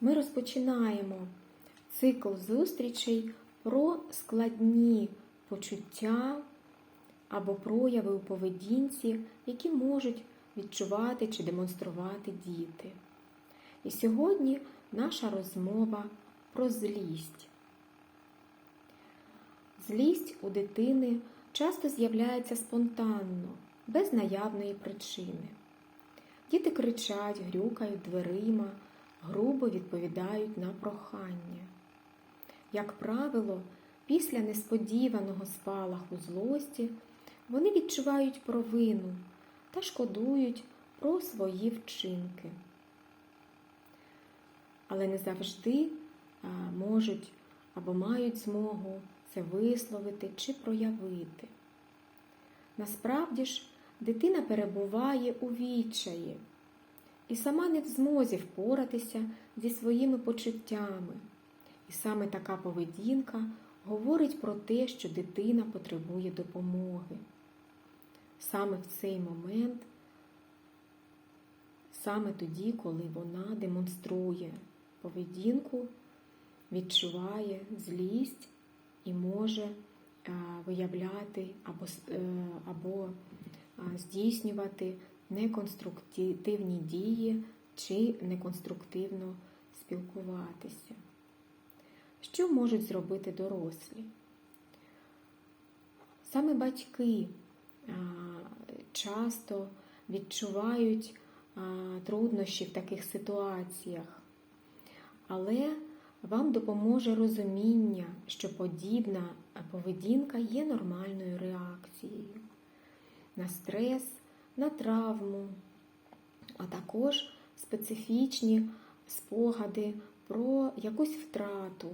ми розпочинаємо цикл зустрічей про складні почуття або прояви у поведінці, які можуть відчувати чи демонструвати діти. І сьогодні наша розмова про злість. Злість у дитини часто з'являється спонтанно, без наявної причини. Діти кричать, грюкають дверима, грубо відповідають на прохання. Як правило, після несподіваного спалаху злості вони відчувають провину та шкодують про свої вчинки. Але не завжди можуть або мають змогу це висловити чи проявити. Насправді ж, дитина перебуває у відчаї і сама не в змозі впоратися зі своїми почуттями. І саме така поведінка говорить про те, що дитина потребує допомоги. Саме в цей момент, саме тоді, коли вона демонструє поведінку, відчуває злість і може виявляти або, або здійснювати неконструктивні дії чи неконструктивно спілкуватися. Що можуть зробити дорослі? Саме батьки часто відчувають труднощі в таких ситуаціях, але вам допоможе розуміння, що подібна поведінка є нормальною реакцією на стрес, на травму, а також специфічні спогади про якусь втрату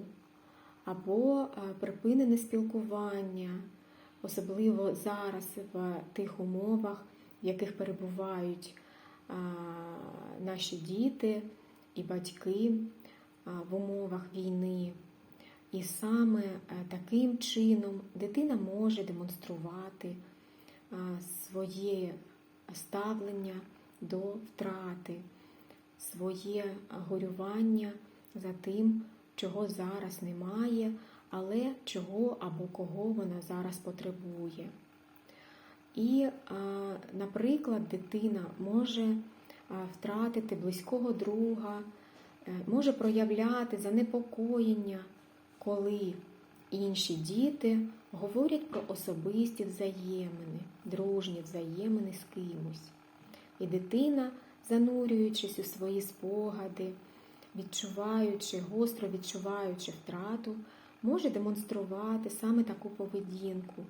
або припинене спілкування, особливо зараз в тих умовах, в яких перебувають наші діти і батьки в умовах війни. І саме таким чином дитина може демонструвати своє ставлення до втрати, своє горювання за тим, чого зараз немає, але чого або кого вона зараз потребує. І, наприклад, дитина може втратити близького друга, може проявляти занепокоєння, коли інші діти говорять про особисті взаємини, дружні взаємини з кимось. І дитина, занурюючись у свої спогади, відчуваючи, гостро відчуваючи втрату, може демонструвати саме таку поведінку,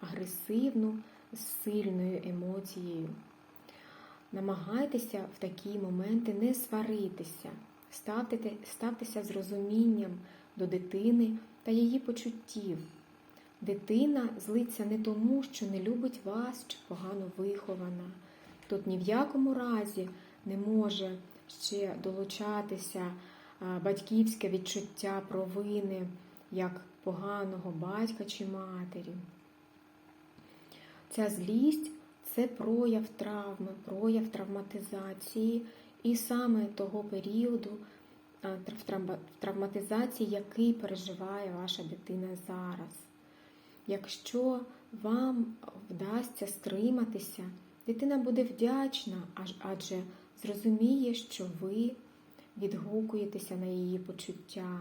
агресивну, з сильною емоцією. Намагайтеся в такі моменти не сваритися, ставтеся з розумінням до дитини та її почуттів. Дитина злиться не тому, що не любить вас чи погано вихована. Тут ні в якому разі не може ще долучатися батьківське відчуття провини як поганого батька чи матері. Ця злість це прояв травми, прояв травматизації і саме того періоду травматизації, який переживає ваша дитина зараз. Якщо вам вдасться стриматися, дитина буде вдячна, адже зрозуміє, що ви відгукуєтеся на її почуття,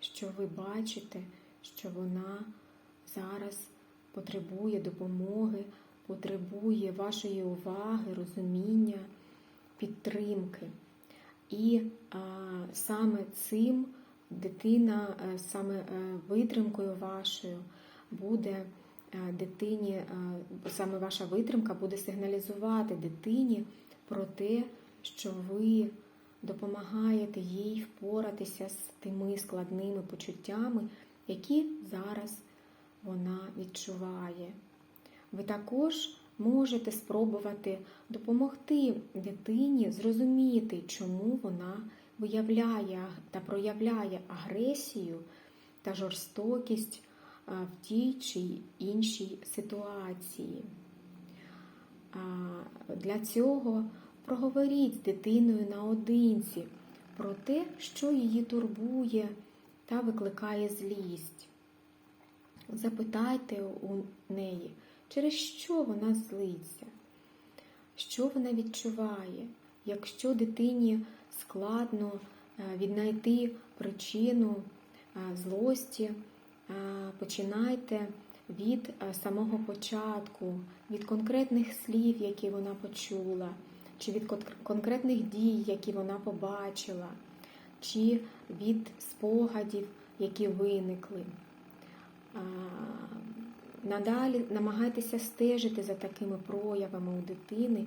що ви бачите, що вона зараз потребує допомоги, потребує вашої уваги, розуміння, підтримки. І а, саме цим дитина, саме витримкою вашою буде дитині, саме ваша витримка буде сигналізувати дитині про те, що ви допомагаєте їй впоратися з тими складними почуттями, які зараз вона відчуває. Ви також можете спробувати допомогти дитині зрозуміти, чому вона виявляє та проявляє агресію та жорстокість в тій чи іншій ситуації. Для цього проговоріть з дитиною наодинці про те, що її турбує та викликає злість. Запитайте у неї, через що вона злиться, що вона відчуває. Якщо дитині складно е, віднайти причину е, злості, е, починайте від самого початку, від конкретних слів, які вона почула, чи від конкретних дій, які вона побачила, чи від спогадів, які виникли. Надалі намагайтеся стежити за такими проявами у дитини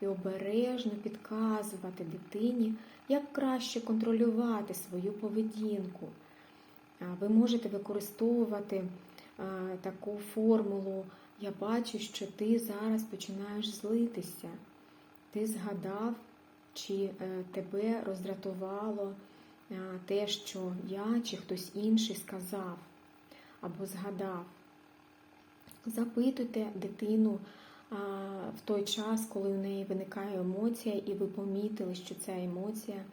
і обережно підказувати дитині, як краще контролювати свою поведінку. Ви можете використовувати таку формулу Я бачу, що ти зараз починаєш злитися. Ти згадав, чи е, тебе роздратувало те, що я чи хтось інший сказав або згадав. Запитуйте дитину в той час, коли у неї виникає емоція, і ви помітили, що ця емоція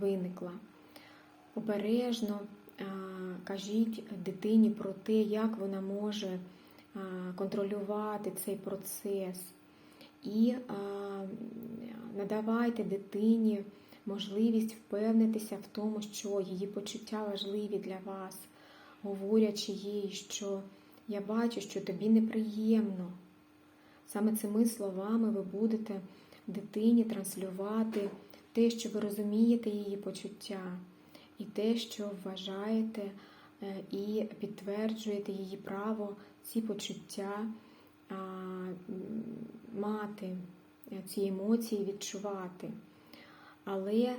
виникла. Обережно кажіть дитині про те, як вона може контролювати цей процес. І надавайте дитині можливість впевнитися в тому, що її почуття важливі для вас, говорячи їй, що я бачу, що тобі неприємно. Саме цими словами ви будете дитині транслювати те, що ви розумієте її почуття, і те, що вважаєте е, і підтверджуєте її право ці почуття мати, е, ці емоції відчувати. Але е,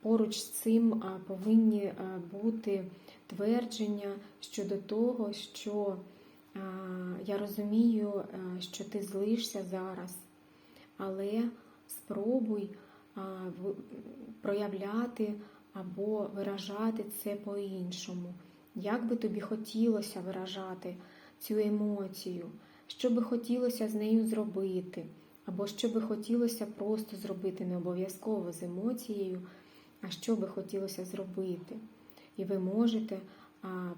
поруч з цим повинні бути твердження щодо того, що а, я розумію, е, що ти злишся зараз, але спробуй в- проявляти або виражати це по-іншому. Як би тобі хотілося виражати цю емоцію, що би хотілося з нею зробити, або що би хотілося просто зробити, не обов'язково з емоцією, а що би хотілося зробити. І ви можете,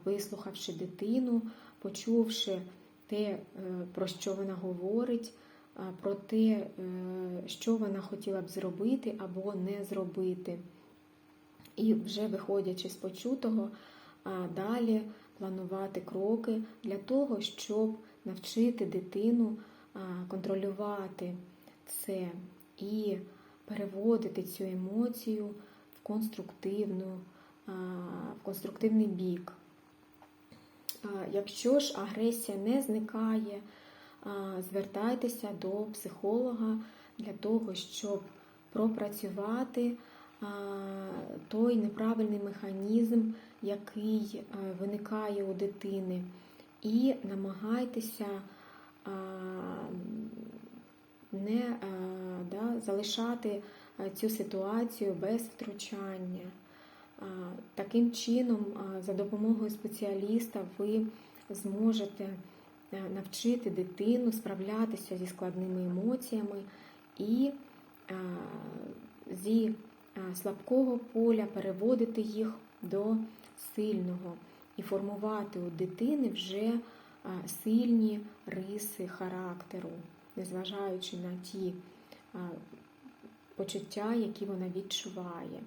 вислухавши дитину, почувши те, е, про що вона говорить, про те, е, що вона хотіла б зробити або не зробити. І вже виходячи з почутого, далі планувати кроки для того, щоб навчити дитину контролювати це і переводити цю емоцію в конструктивну, в конструктивний бік. Якщо ж агресія не зникає, звертайтеся до психолога для того, щоб пропрацювати той неправильний механізм, який е, виникає у дитини, і намагайтеся не е, да, залишати е, цю ситуацію без втручання. Таким чином, за допомогою спеціаліста, ви зможете е, навчити дитину справлятися зі складними емоціями і зі слабкого поля переводити їх до сильного і формувати у дитини вже сильні риси характеру, незважаючи на ті почуття, які вона відчуває.